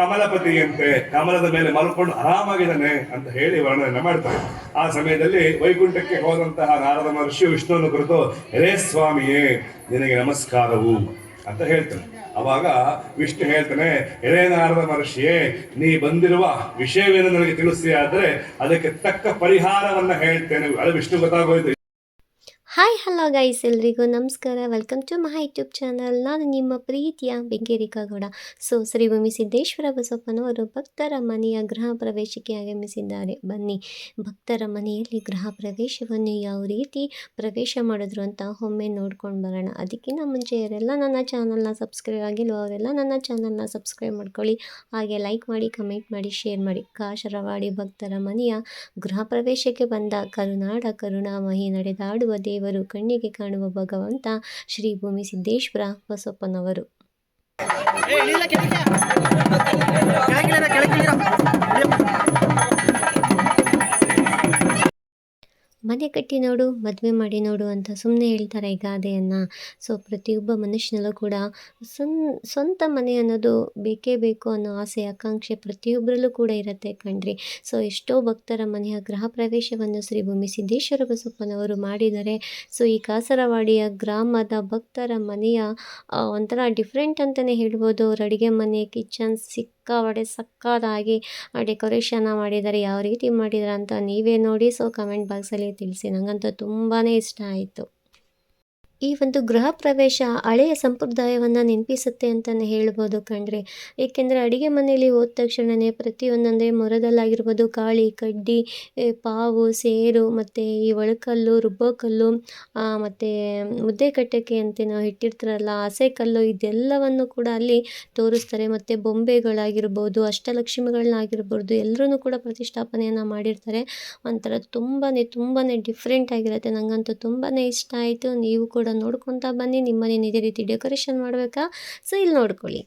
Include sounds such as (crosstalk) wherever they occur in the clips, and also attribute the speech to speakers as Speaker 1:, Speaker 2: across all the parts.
Speaker 1: ಕಮಲಪತಿಯಂತೆ ಕಮಲದ ಮೇಲೆ ಮಲ್ಕೊಂಡು ಆರಾಮಾಗಿದ್ದಾನೆ ಅಂತ ಹೇಳಿ ವರ್ಣನೆ ಮಾಡ್ತಾರೆ. ಆ ಸಮಯದಲ್ಲಿ ವೈಕುಂಠಕ್ಕೆ ಹೋದಂತಹ ನಾರದ ಮಹರ್ಷಿ ವಿಷ್ಣುವನ್ನು ಕುರಿತು ರೇ ಸ್ವಾಮಿಯೇ, ನಿನಗೆ ನಮಸ್ಕಾರವು ಅಂತ ಹೇಳ್ತಾನೆ ಅವಾಗ ವಿಷ್ಣು ಹೇಳ್ತಾನೆ ಎಳೆ ನಾರದ ಮಹರ್ಷಿಯೇ, ನೀ ಬಂದಿರುವ ವಿಷಯವೇನು ನನಗೆ ತಿಳಿಸಿ? ಆದ್ರೆ ಅದಕ್ಕೆ ತಕ್ಕ ಪರಿಹಾರವನ್ನ ಹೇಳ್ತೇನೆ. ಅದು ವಿಷ್ಣು ಗೊತ್ತಾಗೋಯ್ತು.
Speaker 2: ಹಾಯ್ ಹಲೋ ಗೈಸ್ ಎಲ್ರಿಗೂ ನಮಸ್ಕಾರ. Welcome to Maha YouTube channel ನಾನು ನಿಮ್ಮ ಪ್ರೀತಿಯ ಬೆಂಗೇರಿಕಾ ಗೌಡ. ಸೊ ಶ್ರೀ ಭೂಮಿ ಸಿದ್ದೇಶ್ವರ ಬಸಪ್ಪನವರು ಭಕ್ತರ ಮನೆಯ ಗೃಹ ಪ್ರವೇಶಕ್ಕೆ ಆಗಮಿಸಿದ್ದಾರೆ. ಬನ್ನಿ, ಭಕ್ತರ ಮನೆಯಲ್ಲಿ ಗೃಹ ಪ್ರವೇಶವನ್ನು ಯಾವ ರೀತಿ ಪ್ರವೇಶ ಮಾಡಿದ್ರು ಅಂತ ಒಮ್ಮೆ ನೋಡ್ಕೊಂಡು ಬರೋಣ. ಅದಕ್ಕಿಂತ ಮುಂಚೆ ಯಾರೆಲ್ಲ ನನ್ನ ಚಾನಲ್ನ ಸಬ್ಸ್ಕ್ರೈಬ್ ಆಗಿಲ್ಲ ಅವರೆಲ್ಲ ನನ್ನ ಚಾನಲ್ನ ಸಬ್ಸ್ಕ್ರೈಬ್ ಮಾಡ್ಕೊಳ್ಳಿ. ಹಾಗೆ ಲೈಕ್ ಮಾಡಿ ಕಮೆಂಟ್ ಮಾಡಿ ಶೇರ್ ಮಾಡಿ. ಕಾಶರವಾಡಿ ಭಕ್ತರ ಮನೆಯ ಗೃಹ ಪ್ರವೇಶಕ್ಕೆ ಬಂದ ಕರುನಾಡ ಕರುಣಾಮಹಿ ನಡೆದಾಡುವ ದೇವರು ಕಣ್ಣಿಗೆ ಕಾಣುವ ಭಗವಂತ ಶ್ರೀ ಭೂಮಿ ಸಿದ್ದೇಶ್ವರ ಬಸಪ್ಪನವರು. ಮನೆ ಕಟ್ಟಿ ನೋಡು, ಮದುವೆ ಮಾಡಿ ನೋಡು ಅಂತ ಸುಮ್ಮನೆ ಹೇಳ್ತಾರೆ ಈ ಗಾದೆಯನ್ನು. ಸೊ ಪ್ರತಿಯೊಬ್ಬ ಮನುಷ್ಯನಲ್ಲೂ ಕೂಡ ಸನ್, ಸ್ವಂತ ಮನೆ ಅನ್ನೋದು ಬೇಕೇ ಬೇಕು ಅನ್ನೋ ಆಸೆ, ಆಕಾಂಕ್ಷೆ ಪ್ರತಿಯೊಬ್ಬರಲ್ಲೂ ಕೂಡ ಇರುತ್ತೆ ಕಣ್ರಿ. ಸೊ ಎಷ್ಟೋ ಭಕ್ತರ ಮನೆಯ ಗೃಹ ಪ್ರವೇಶವನ್ನು ಶ್ರೀ ಭೂಮಿ ಸಿದ್ದೇಶ್ವರ ಬಸಪ್ಪನವರು ಮಾಡಿದ್ದಾರೆ ಸೊ ಈ ಕಾಸರವಾಡಿಯ ಗ್ರಾಮದ ಭಕ್ತರ ಮನೆಯ ಒಂಥರ ಡಿಫ್ರೆಂಟ್ ಅಂತಲೇ ಹೇಳ್ಬೋದು. ಅವ್ರ ಅಡುಗೆ ಮನೆ ಕಿಚನ್ ಸಿಕ್ಕಾಪಟ್ಟೆ ಸಕ್ಕತ್ತಾಗಿ ಡೆಕೋರೇಷನ್ನ ಮಾಡಿದ್ದಾರೆ, ಯಾವ ರೀತಿ ಮಾಡಿದ್ದಾರೆ ಅಂತ ನೀವೇ ನೋಡಿ. ಸೊ ಕಮೆಂಟ್ ಬಾಕ್ಸಲ್ಲಿ ತಿಳಿಸಿ. ನನಗಂತೂ ತುಂಬಾ ಇಷ್ಟ ಆಯಿತು. ಈ ಒಂದು ಗೃಹ ಪ್ರವೇಶ ಹಳೆಯ ಸಂಪ್ರದಾಯವನ್ನು ನೆನಪಿಸುತ್ತೆ ಅಂತಲೇ ಹೇಳ್ಬೋದು ಕಂಡ್ರೆ ಏಕೆಂದರೆ ಅಡುಗೆ ಮನೆಯಲ್ಲಿ ಹೋದ ತಕ್ಷಣವೇ ಪ್ರತಿಯೊಂದಂದರೆ ಮೊರದಲ್ಲಾಗಿರ್ಬೋದು. ಕಾಳಿ, ಕಡ್ಡಿ ಪಾವು, ಸೇರು, ಮತ್ತು ಈ ಒಳಕಲ್ಲು, ರುಬ್ಬೋಕಲ್ಲು ಮತ್ತು ಮುದ್ದೆ ಕಟ್ಟಕ್ಕೆ ಅಂತ ನಾವು ಇಟ್ಟಿರ್ತಾರಲ್ಲ, ಹಸೆ ಕಲ್ಲು, ಇದೆಲ್ಲವನ್ನು ಕೂಡ ಅಲ್ಲಿ ತೋರಿಸ್ತಾರೆ. ಮತ್ತು ಬೊಂಬೆಗಳಾಗಿರ್ಬೋದು, ಅಷ್ಟಲಕ್ಷ್ಮಿಗಳನ್ನಾಗಿರ್ಬೋದು ಎಲ್ಲರೂ ಕೂಡ ಪ್ರತಿಷ್ಠಾಪನೆಯನ್ನು ಮಾಡಿರ್ತಾರೆ. ಒಂಥರ ತುಂಬಾ ತುಂಬಾ ಡಿಫ್ರೆಂಟ್ ಆಗಿರುತ್ತೆ. ನನಗಂತೂ ತುಂಬಾ ಇಷ್ಟ ಆಯಿತು. ನೀವು ಕೂಡ ನೋಡ್ಕೊತಾ ಬನ್ನಿ ನಿಮ್ಮನೆ ಇದೇ ರೀತಿ ಡೆಕೋರೇಷನ್ ಮಾಡಬೇಕಾ? ಸೊ ಇಲ್ಲಿ ನೋಡ್ಕೊಳ್ಳಿ.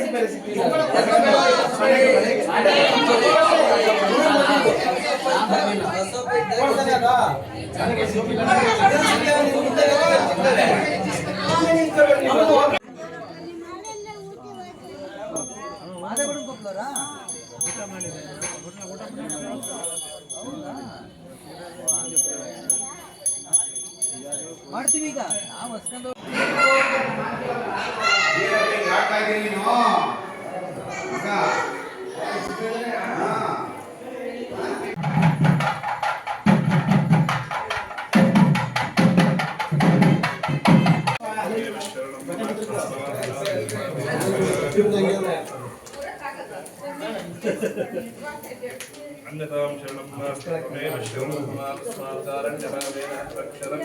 Speaker 3: ಮಾಡ್ತೀವಿ ಈಗ. ನಾವು ಹಸ್ಕೊಂಡು
Speaker 1: अन्यतां शरणं नास्त्यमेव शरणं स्मार्तारण्यमावेन अक्षरं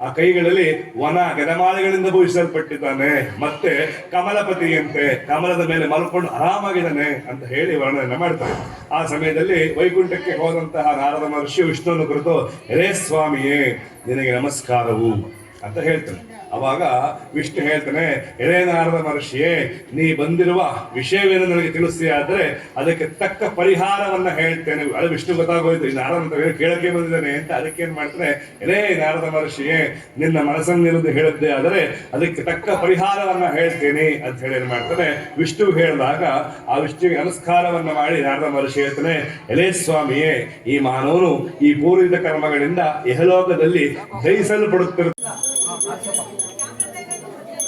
Speaker 1: ಆ ಕೈಗಳಲ್ಲಿ ವನ ಗದಮಾಲೆಗಳಿಂದ ಭೂಷಿಸಲ್ಪಟ್ಟಿದ್ದಾನೆ. ಮತ್ತೆ ಕಮಲಪತಿಯಂತೆ ಕಮಲದ ಮೇಲೆ ಮಲ್ಕೊಂಡು ಆರಾಮಾಗಿದ್ದಾನೆ ಅಂತ ಹೇಳಿ ವರ್ಣನೆ ಮಾಡ್ತಾರೆ. ಆ ಸಮಯದಲ್ಲಿ ವೈಕುಂಠಕ್ಕೆ ಹೋದಂತಹ ನಾರದ ಮಹರ್ಷಿ ವಿಷ್ಣುವನ್ನು ಕುರಿತು, ರೇ ಸ್ವಾಮಿಯೇ, ನಿನಗೆ ನಮಸ್ಕಾರವು ಅಂತ ಹೇಳ್ತಾನೆ. ಅವಾಗ ವಿಷ್ಣು ಹೇಳ್ತಾನೆ ಎಳೆ ನಾರದ ಮಹರ್ಷಿಯೇ ನೀ ಬಂದಿರುವ ವಿಷಯವೇನು ನನಗೆ ತಿಳಿಸಿ ಆದರೆ ಅದಕ್ಕೆ ತಕ್ಕ ಪರಿಹಾರವನ್ನ ಹೇಳ್ತೇನೆ ಅದು ವಿಷ್ಣು ಗೊತ್ತಾಗೋಯ್ತು ಈ ನಾರದ ಕೇಳಕ್ಕೆ ಬಂದಿದ್ದಾನೆ ಅಂತ ಅದಕ್ಕೆ ಏನ್ ಮಾಡ್ತಾನೆ ಎಲೇ ನಾರದ ಮಹರ್ಷಿಯೇ ನಿನ್ನ ಮನಸ್ಸನ್ನಿರುವುದು ಹೇಳಿದ್ದೆ ಆದರೆ ಅದಕ್ಕೆ ತಕ್ಕ ಪರಿಹಾರವನ್ನ ಹೇಳ್ತೇನೆ ಅಂತ ಹೇಳಿ ಏನ್ ಮಾಡ್ತಾನೆ ವಿಷ್ಣು ಹೇಳಿದಾಗ ಆ ವಿಷ್ಣುವಿಗೆ ನಮಸ್ಕಾರವನ್ನ ಮಾಡಿ ನಾರದ ಮಹರ್ಷಿ ಹೇಳ್ತಾನೆ ಎಲೇ ಸ್ವಾಮಿಯೇ ಈ ಮಾನವನು ಈ ಪೂರ್ವಿತ ಕರ್ಮಗಳಿಂದ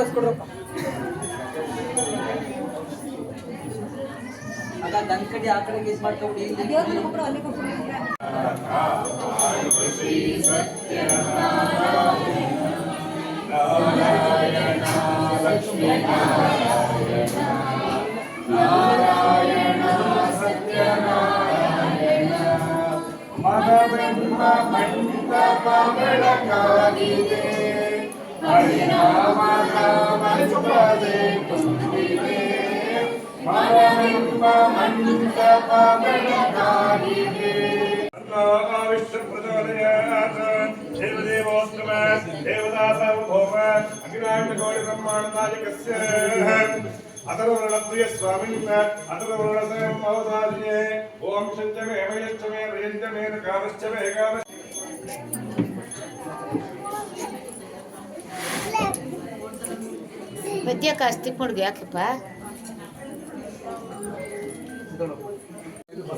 Speaker 3: ಎಸ್ಕೊಡ್ರಪ್ಪ. ಆಗ ನನ್ ಕಡೆ ಆ ಕಡೆಗೆ ಇದ್ ಮಂಟಪಗಳಾಗಿದೆ ಪರಿಣಾಮದ ಮನಸ್ಸುಗಳೇ ತುಂಬಿದೆ ಮರವೆಂಬ ಮಂಟಪಗಳಾಗಿದೆ ವಿಶ್ವ ಪ್ರಚೋದಯ ದೇವದೇವೋತ್ತಮ ದೇವದಾಸ ಮಾಡ್ಕೊಬಿಡಿ
Speaker 1: ಅತರ್ವರ್ಣಪ್ರಿಯ ಸ್ವಾಮಿನ್ನ ಅತರ್ವರ್ಣಸಮವಧಾರ್ಯೇ ಓಂ ಶಂಚಮೇ ಮಯಶ್ಚಮೇ ರಯಂಚಮೇ (laughs) (laughs)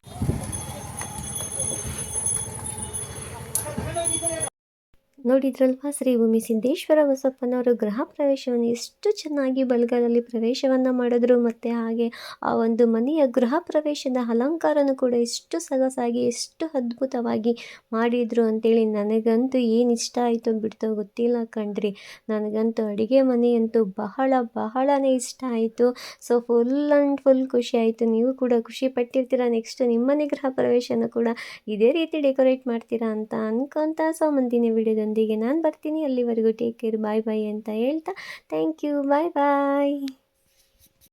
Speaker 2: ನೋಡಿದ್ರಲ್ವಾ? ಶ್ರೀ ಭೂಮಿ ಸಿದ್ದೇಶ್ವರ ಬಸಪ್ಪನವರು ಗೃಹ ಪ್ರವೇಶವನ್ನು ಎಷ್ಟು ಚೆನ್ನಾಗಿ ಬಲಗಾಲಲ್ಲಿ ಪ್ರವೇಶವನ್ನು ಮಾಡಿದ್ರು. ಮತ್ತು ಹಾಗೆ ಆ ಒಂದು ಮನೆಯ ಗೃಹ ಪ್ರವೇಶದ ಅಲಂಕಾರನೂ ಕೂಡ ಎಷ್ಟು ಸೊಗಸಾಗಿ, ಎಷ್ಟು ಅದ್ಭುತವಾಗಿ ಮಾಡಿದರು ಅಂತೇಳಿ ನನಗಂತೂ ಏನು ಇಷ್ಟ ಆಯಿತು ಬಿಡ್ತೋ ಗೊತ್ತಿಲ್ಲ ಕಣ್ರಿ. ನನಗಂತೂ ಅಡುಗೆ ಮನೆಯಂತೂ ಬಹಳ, ಬಹಳನೇ ಇಷ್ಟ ಆಯಿತು. ಸೊ ಫುಲ್ ಆ್ಯಂಡ್ ಫುಲ್ ಖುಷಿ ಆಯಿತು. ನೀವು ಕೂಡ ಖುಷಿ ಪಟ್ಟಿರ್ತೀರ? ನೆಕ್ಸ್ಟ್ ನಿಮ್ಮನೆ ಗೃಹ ಪ್ರವೇಶನ ಕೂಡ ಇದೇ ರೀತಿ ಡೆಕೋರೇಟ್ ಮಾಡ್ತೀರಾ ಅಂತ ಅನ್ಕೊಂತ ಸೊ ಮುಂದಿನ ವಿಡಿಯೋದೊಂದಿಗೆ ನಾನು ಬರ್ತೀನಿ. ಅಲ್ಲಿವರೆಗೂ ಟೇಕ್ ಕೇರ್ ಬಾಯ್ ಬಾಯ್ ಅಂತ ಹೇಳ್ತಾ ಥ್ಯಾಂಕ್ ಯು ಬಾಯ್ ಬಾಯ್